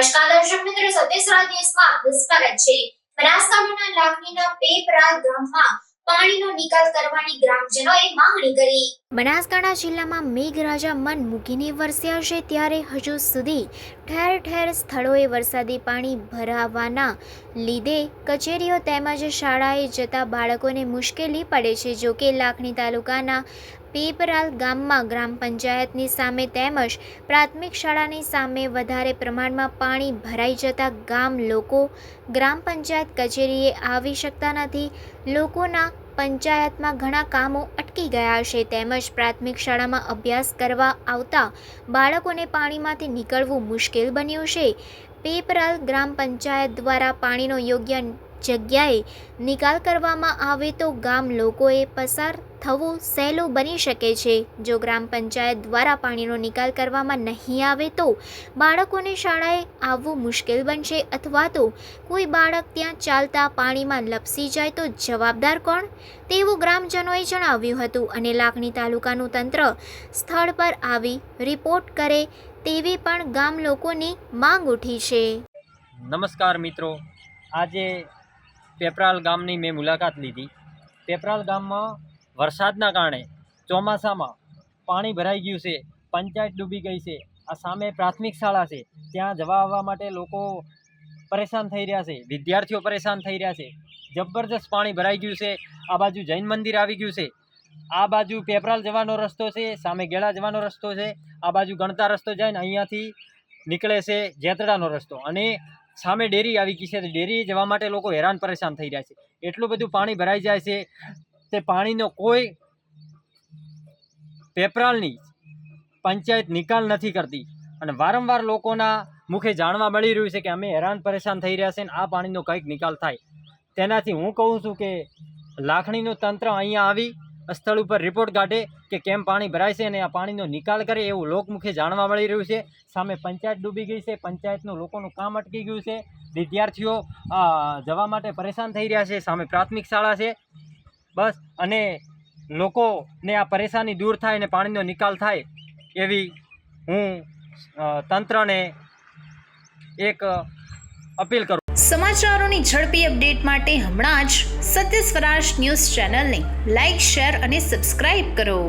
છત્તીસગઢ દેશમાં આપનું સ્વાગત છે. બનાસકાંઠાના લાખણીના પેપરા ગામમાં જિલ્લામાં મેઘરાજા મન મૂકીને વરસ્યા છે ત્યારે હજુ સુધી ઠેર ઠેર સ્થળોએ વરસાદી પાણી ભરાવાના લીધે કચેરીઓ તેમજ શાળાએ જતા બાળકોને મુશ્કેલી પડે છે. જોકે લાખણી તાલુકાના પેપરાલ ગામમાં ગ્રામ પંચાયતની સામે તેમજ પ્રાથમિક શાળાની સામે વધારે પ્રમાણમાં પાણી ભરાઈ જતા ગામ લોકો ગ્રામ પંચાયત કચેરીએ આવી શકતા નથી. લોકોના પંચાયતમાં ઘણા કામો અટકી ગયા છે તેમજ પ્રાથમિક શાળામાં અભ્યાસ કરવા આવતા બાળકોને પાણીમાંથી નીકળવું મુશ્કેલ બન્યું છે. પેપરાલ ગ્રામ પંચાયત દ્વારા પાણીનો યોગ્ય જગ્યાએ નિકાલ કરવામાં આવે તો ગામ લોકોએ પસાર થવું સહેલું બની શકે છે. જો ગ્રામ પંચાયત દ્વારા પાણીનો નિકાલ કરવામાં નહીં આવે તો બાળકોને શાળાએ આવવું મુશ્કેલ બનશે અથવા તો કોઈ બાળક ત્યાં ચાલતા પાણીમાં લપસી જાય તો જવાબદાર કોણ? તેવું ગ્રામજનોએ જણાવ્યું હતું અને લાખણી તાલુકાનું તંત્ર સ્થળ પર આવી રિપોર્ટ કરે તેવી પણ ગામ લોકોની માંગ ઉઠી છે. નમસ્કાર મિત્રો. આજે પેપરાલ ગામની મેં મુલાકાત લીધી. પેપરાલ ગામમાં વરસાદના કારણે ચોમાસામાં પાણી ભરાઈ ગયું છે, પંચાયત ડૂબી ગઈ છે, આ સામે પ્રાથમિક શાળા છે, ત્યાં જવા આવવા માટે લોકો પરેશાન થઈ રહ્યા છે, વિદ્યાર્થીઓ પરેશાન થઈ રહ્યા છે, જબરજસ્ત પાણી ભરાઈ ગયું છે, આ બાજુ જૈન મંદિર આવી ગયું છે, આ બાજુ પેપરાલ જવાનો રસ્તો છે, સામે ગેળા જવાનો રસ્તો છે, આ બાજુ ગણતા રસ્તો જાય ને અહીંયાથી નીકળે છે જેતડાનો રસ્તો અને સામે ડેરી આવી ગઈ છે ડેરી જવા માટે લોકો હેરાન પરેશાન થઈ રહ્યા છે, એટલું બધું પાણી ભરાઈ જાય છે તે પાણીનો કોઈ પેપરાલની પંચાયત નિકાલ નથી કરતી. અને વારંવાર લોકોના મુખે જાણવા મળી રહ્યું છે કે અમે હેરાન પરેશાન થઈ રહ્યા છે આ પાણીનો કંઈક નિકાલ થાય. તેનાથી હું કહું છું કે લાખણીનું તંત્ર અહીંયા આવી, સ્થળ ઉપર રિપોર્ટ કાઢે કે કેમ પાણી ભરાય છે અને આ પાણીનો નિકાલ કરે એવું લોકમુખે જાણવા મળી રહ્યું છે. સામે પંચાયત ડૂબી ગઈ છે, પંચાયતનું લોકોનું કામ અટકી ગયું છે. વિદ્યાર્થીઓ જવા માટે પરેશાન થઈ રહ્યા છે. સામે પ્રાથમિક શાળા છે. બસ. અને લોકોને આ પરેશાની દૂર થાય અને પાણીનો નિકાલ થાય એવી હું તંત્રને એક અપીલ કરું સમાચારોની ઝડપી અપડેટ માટે હમણાં જ સત્ય સ્વરાજ ન્યૂઝ ચેનલને લાઇક શેર અને સબસ્ક્રાઇબ કરો.